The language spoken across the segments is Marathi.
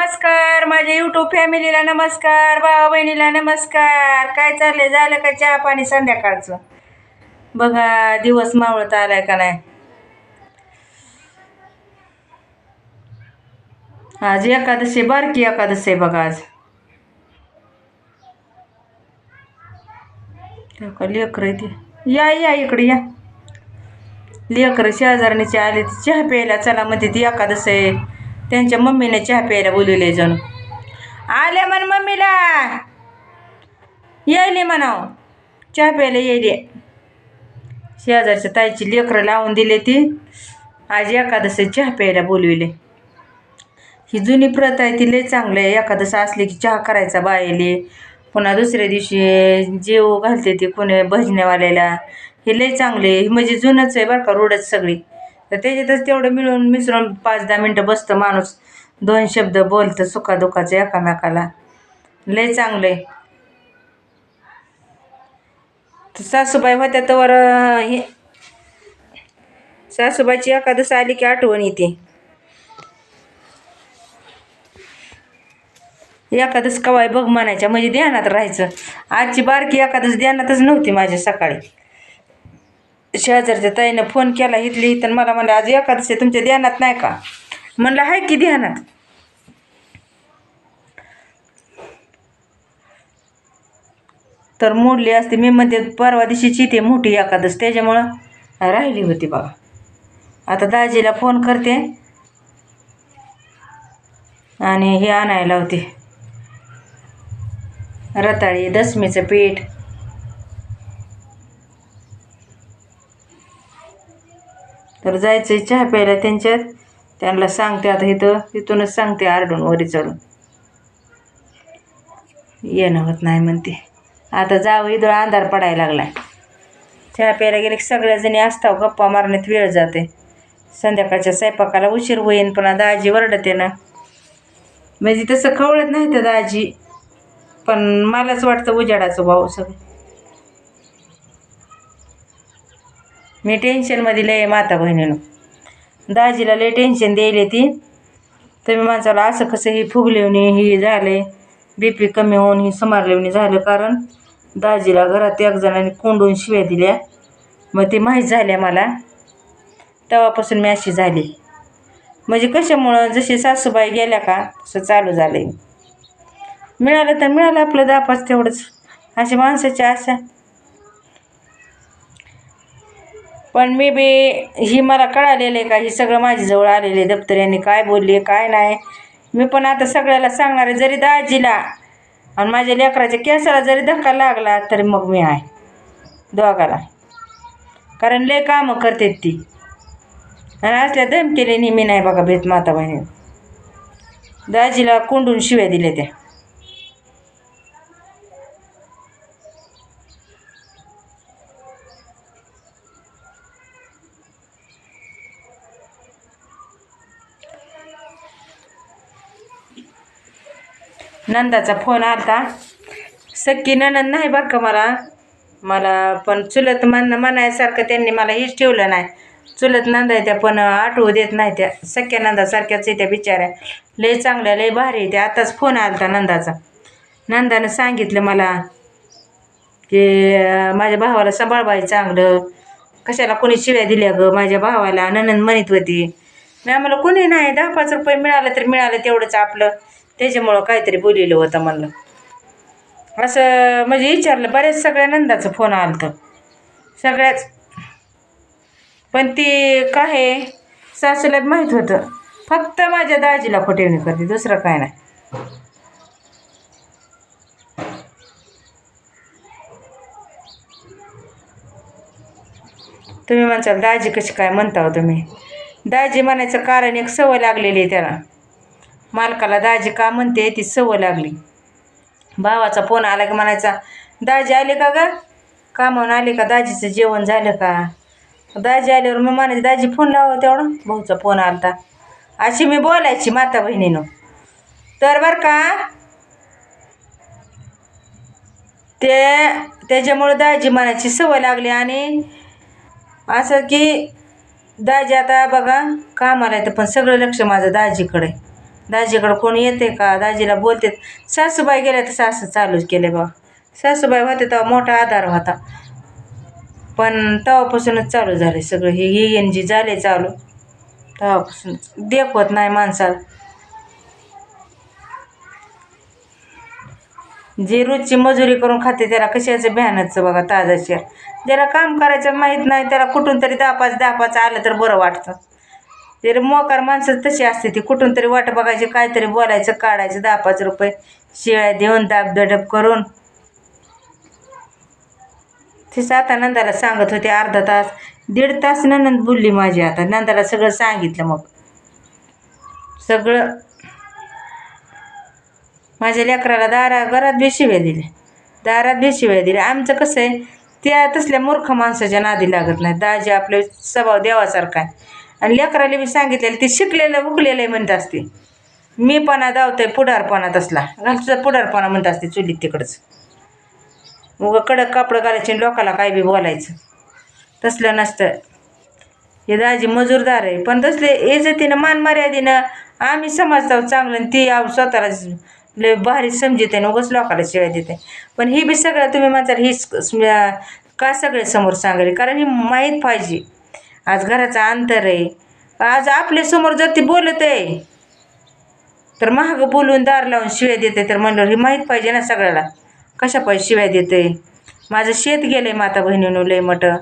नमस्कार माझ्या यूट्यूब फॅमिलीला नमस्कार भावा बहिणीला नमस्कार. काय चाललंय? झालं का चहा पाणी संध्याकाळचं? बघा दिवस मावळत आलाय का नाही? आज एकादशी बारकी एकादशी आहे बघा आज. लेकर ते. या या इकडे या. लेकर शेजारणीचे आले ते चहा प्यायला चला म्हणते ती एकादशी आहे. त्यांच्या मम्मीने चहा प्यायला बोलवले जण. आले म्हण मम्मीला. येईले म्हणाव. चहा प्यायला यायले शेजारच्या ताईची लेकरं लावून दिले ती. आज एकादश चहा प्यायला बोलविले. ही जुनी प्रथा आहे ती लय चांगलं आहे. एखादसं असली की चहा करायचा बायले. पुन्हा दुसऱ्या दिवशी जेव घालते ती कोणी भजनेवाल्याला. हे लई चांगले म्हणजे जुनंच आहे बरं का रोडच सगळी. तर त्याच्यातच तेवढं मिळून मिसळून पाच दहा मिनटं बसतं माणूस. दोन शब्द बोलतं सुखादुखाचं एकामेकाला. लय चांगलं आहे तर सासूबाई होत्या तर हे सासूबाईची एकादस आली की आठवण येते. एकादस कवाय बघ म्हणायच्या म्हणजे ध्यानात राहायचं. आजची बारकी एकादस ध्यानातच नव्हती माझ्या सकाळी. शेजारच्या ताईनं फोन केला इथली तर मला म्हणलं आज एकादशी तुमच्या ध्यानात नाही का? म्हणलं आहे की ध्यानात. तर मोडली असते मी म्हणते परवा दिवशीची ते मोठी एकादश त्याच्यामुळं राहिली होती बाबा आता दाजीला फोन करते. आणि हे आणायला होते रताळी दसमीचं पीठ. तर जायचं आहे चहा प्यायला त्यांच्यात. त्यांना सांगते आता इथं तिथूनच सांगते आरडून वरी चढून. येणं होत नाही म्हणते. आता जावं इथं अंधार पडायला लागला चहा प्यायला गेले की सगळ्याजणी असताव गप्पा मारण्यात वेळ जाते. संध्याकाळच्या स्वयंपाकाला उशीर होईन पण दाजी वरडते ना. म्हणजे तसं कवळत नाही तर दाजी पण मलाच वाटतं उजाडाचं भाऊ सगळं. मी टेन्शनमध्ये लय आहे माता बहिणीनं. दाजीला लय टेन्शन द्यायले ती. तुम्ही माणसाला असं कसं ही फुगलेवणी ही झाले बी पी कमी होऊन ही समारलेवणी झालं कारण दाजीला घरात एक जणांनी कोंडून शिव्या दिल्या. मग ते माहीत झाल्या मला. तेव्हापासून मी अशी झाली. म्हणजे कशामुळं? जशी सासूबाई गेल्या का तसं चालू झालं आहे मिळालं तर मिळालं आपलं दापास तेवढंच. अशी माणसाच्या आशा. पण मी बी ही मला कळालेलं आहे का ही सगळं माझ्याजवळ आलेले दप्तर यांनी काय बोलले काय नाही. मी पण आता सगळ्याला सांगणार आहे जरी दाजीला आणि माझ्या लेकराच्या केसाला जरी धक्का लागला तरी मग मी आहे. दोघाला. कारण लय कामं करते ती. आणि असल्या दम केले नाही बघा भेट माता बहिणी. दाजीला कोंडून शिव्या दिल्या त्या. नंदाचा फोन आलता. सक्की ननंद नाही बरं का मला? मला पण चुलत म्हण म्हणायसारखं त्यांनी मला हेच ठेवलं नाही. चुलत नंदा आहे त्या पण आठवू देत नाही त्या. सख्या नंदासारख्याच आहे त्या बिचाऱ्या. लय चांगल्या लय भारी आहे त्या. आताच फोन आलता नंदाचा. नंदानं सांगितलं मला की माझ्या भावाला सांभाळवाय चांगलं. कशाला कोणी शिव्या दिल्या गं माझ्या भावाला? ननंद म्हणत होती. मी आम्हाला कोणी नाही. दहा पाच रुपये मिळालं तर मिळालं तेवढंच आपलं. त्याच्यामुळं काहीतरी बोलिलं होतं म्हणलं. असं म्हणजे विचारलं बऱ्याच सगळ्या नंदाचं फोन आलं तर सगळ्याच. पण ती काय सासूला माहीत होतं. फक्त माझ्या दाजीला खोटेवणी करते दुसरं काय नाही. तुम्ही म्हणसाल दाजी कशी काय म्हणता हो तुम्ही? दाजी म्हणायचं कारण एक सवय लागलेली आहे त्याला. मालकाला दाजी का म्हणते ती सवय लागली. भावाचा फोन आला की म्हणायचा दाजी आले का ग? कामावून आले का? दाजीचं जेवण झालं का? दाजी आल्यावर मग म्हणायची दाजी फोन लावा तेवढं. भाऊचा फोन आलता. अशी मी बोलायची माता बहिणीनं. तर बरं का ते त्याच्यामुळं दाजी म्हणायची सवय लागली आणि असं की दाजी आता बघा कामाला येतं पण सगळं लक्ष माझं दाजीकडे. दाजीकडं कोण येते का? दाजीला बोलते सासूबाई गेल्या तर सासू चालूच केले बा. सासूबाई होते तेव्हा मोठा आधार होता. पण तेव्हापासूनच चालू झाले सगळं. हे हे एन जी झाले चालू तेव्हापासूनच. देखवत नाही माणसाला. जे रोजची मजुरी करून खाते त्याला कशाचं भ्यानचं बघा ताजाच्या ज्याला काम करायचं माहीत नाही त्याला कुठून तरी दहा पाच दहा पाच आलं तर बरं वाटतं. ते मोकार माणसं तशी असते ती कुठून तरी वाट बघायची काहीतरी बोलायचं काढायचं दहा पाच रुपये शिळ्या देऊन दाबदडप करून. तीच आता नंदाला सांगत होते अर्धा तास दीड तास नंद बोलली माझी आता. नंदाला सगळं सांगितलं मग. सगळं. माझ्या लेकराला दारा घरात बी शिव्या दिल्या. दारात बी शिव्या दिल्या. आमचं कसं आहे त्या तसल्या मूर्ख माणसाच्या नादी लागत नाही. दाजी आपले स्वभाव देवासारखा आहे. आणि लेकराला मी सांगितलेलं ती शिकलेलं उकलेलं आहे म्हणत असते. मी पणा दावतोय पुढारपणा तसला तुझा पुढारपणा म्हणत असते चुलीत तिकडंच. उगं कडक कापडं घालायचे आणि लोकाला काय बी बोलायचं. तसलं नसतं. हे दाजी मजूरदार आहे. पण तसले इज्जतीनं मान मर्यादेनं आम्ही समजतो चांगलं आणि ती आव स्वतःला लय भारी समजते आणि उगाच लोकाला शिवाय देते. पण ही बी सगळं तुम्ही म्हणता ही का सगळे समोर सांगायला? कारण ही माहीत पाहिजे. आज घराचं अंतर आहे. आज आपल्यासमोर जर ती बोलत आहे तर महाग बोलून दार लावून शिव्या देते तर म्हणलं ही माहीत पाहिजे ना सगळ्याला. कशा पाहिजे शिव्या देते माझं शेत गेलं आहे माता बहिणीनं लय मोठं.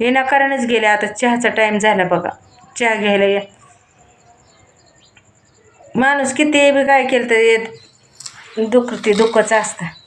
विनाकारणच गेले आता चहाचा टाईम झाला बघा. चहा घ्यायला या. माणूस किती बी काय केलं तर दुःख ते दुःखच असतं.